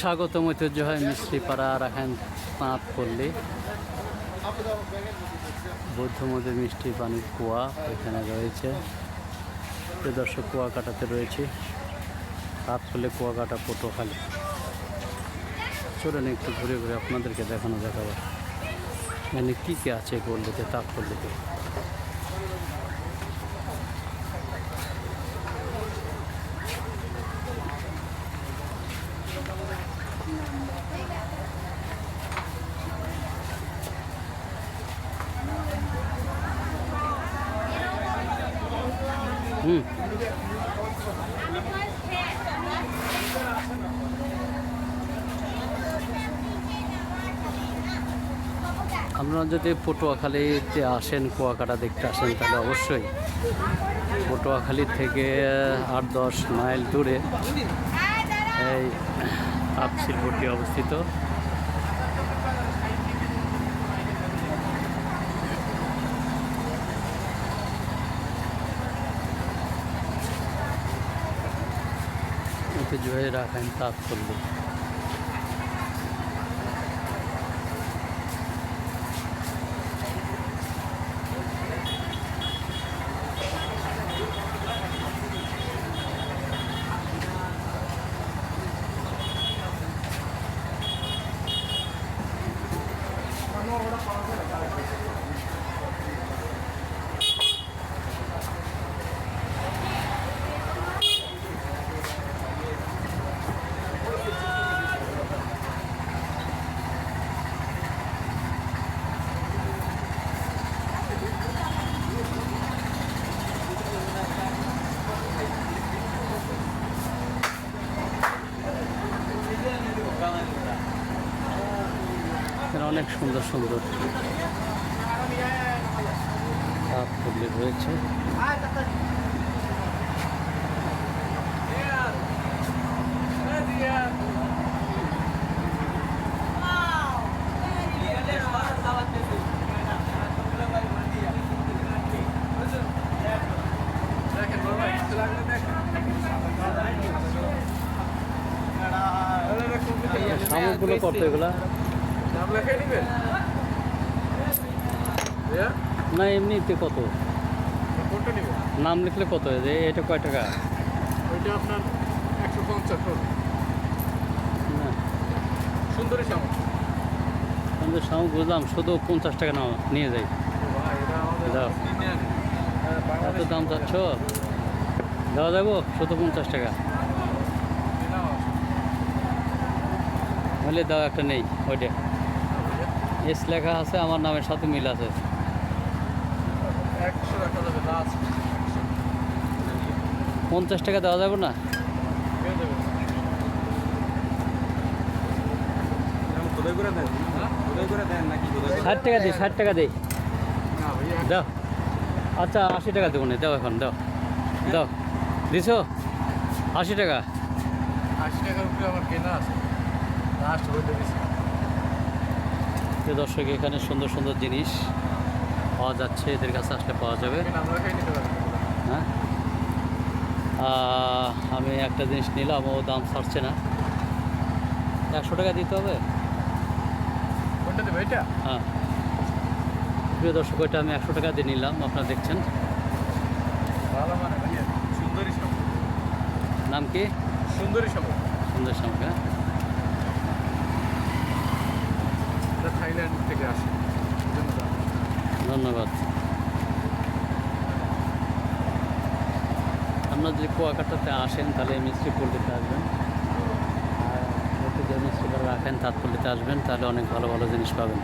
স্বাগতম ঐতিহ্যবাহী মিস্ত্রি পাড়া রাখান তাঁত পল্লী। বৌদ্ধ মধ্যে মিষ্টি পানির কুয়া এখানে রয়েছে। দর্শক কুয়া কাটাতে রয়েছে। তাঁত পল্লী কুয়া কাটা পটুয়াখালী। চলুন একটু ঘুরে ঘুরে আপনাদেরকে দেখানো, দেখাবো। মানে কী কী আছে পল্লীতে, তাঁত পল্লীতে? হুম। আপনারা যদি পটুয়াখালীতে আসেন, কুয়াকাটা দেখতে আসেন, তাহলে অবশ্যই পটুয়াখালী থেকে আট, দশ মাইল দূরে এই শিল্পটি অবস্থিত। ঐতিহ্যবাহী রাখাইন তাঁত পল্লী এখানে অনেক সুন্দর সুন্দর পল্লী রয়েছে কত এগুলা না এমনিতে কত? নাম লিখলে কত? যে এটা কয় টাকা? ওইটা আপনার একশো পঞ্চাশ না। সুন্দরী তো বুঝলাম শুধু পঞ্চাশ টাকা নাও নিয়ে যাই। হ্যাঁ, এত দাম চাচ্ছ? দেওয়া যাব? শুধু পঞ্চাশ টাকা। বলে দাও একটা নেই ওইটা। এস লেখা আছে আমার নামের সাথে মিল আছে। পঞ্চাশ টাকা দেওয়া যাবে না? হ্যাঁ? কোথায় করে দেন নাকি কোথায় ষাট টাকা দিই ষাট টাকা দিই দাও। আচ্ছা আশি টাকা দেবো না দাও এখন দাও। দাও। দিছো? আশি টাকা। আশি টাকার উপরে আমার কেনা আছে। লাস্ট হইতে দিছি প্রিয় দর্শক এখানে সুন্দর সুন্দর জিনিস পাওয়া যাচ্ছে এদের কাছে আসলে পাওয়া যাবে। হ্যাঁ? আমি একটা জিনিস নিলাম ও দাম ছাড়ছে না। একশো টাকা দিতে হবে? হ্যাঁ। প্রিয় দর্শক ওইটা আমি একশো টাকা দিয়ে নিলাম আপনারা দেখছেন। নাম কি? সুন্দরী শামুক। সুন্দর শামুক হ্যাঁ এটা থাইল্যান্ড থেকে আসে। ধন্যবাদ। আপনারা যদি কুয়াকাটাতে আসেন, তাহলে মিস্ত্রি পল্লিতে আসবেন। আর মিষ্টিটা রাখেন তাঁত পল্লিতে আসবেন, তাহলে অনেক ভালো ভালো জিনিস পাবেন।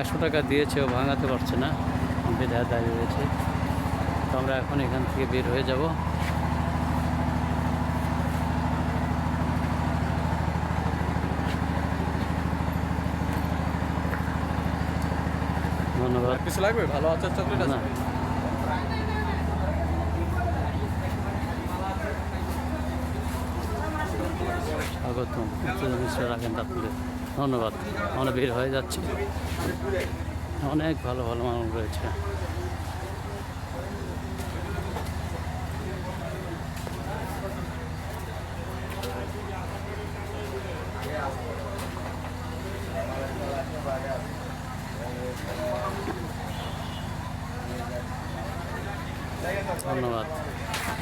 একশো টাকা দিয়েছে ও ভাঙাতে পারছে না। বেধা দাঁড়িয়ে রয়েছে। তো আমরা এখন এখান থেকে বের হয়ে যাব। ধন্যবাদ। কিছু লাগবে? ভালো আছে চকলেট আছে? স্বাগতম। রাখেন তারপরে ধন্যবাদ। আমরা বের হয়ে যাচ্ছি। অনেক ভালো ভালো মানুষ রয়েছে। ধন্যবাদ।